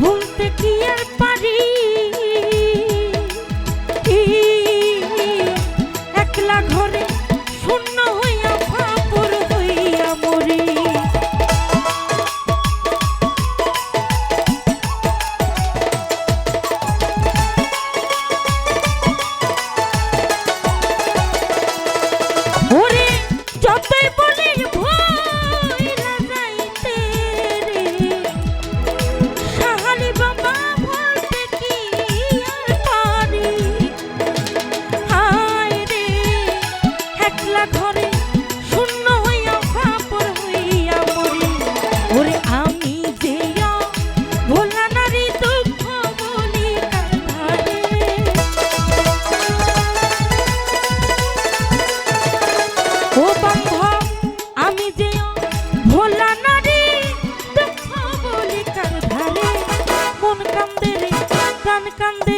ভুলতে কি আর পারি? কান্দে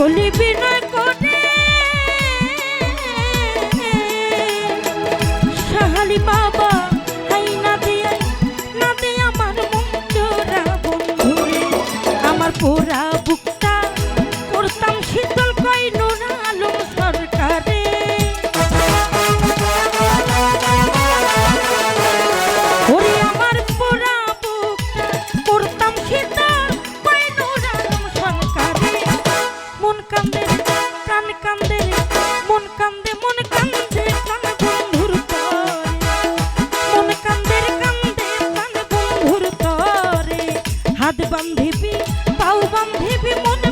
বলি বিনয় করে সাহালি বাবা, হাই না দিয়ে না দিয়ে আমার মুখ চোরা বন্ধুরে। আমার ভিপি বাউবাম ভিপি মন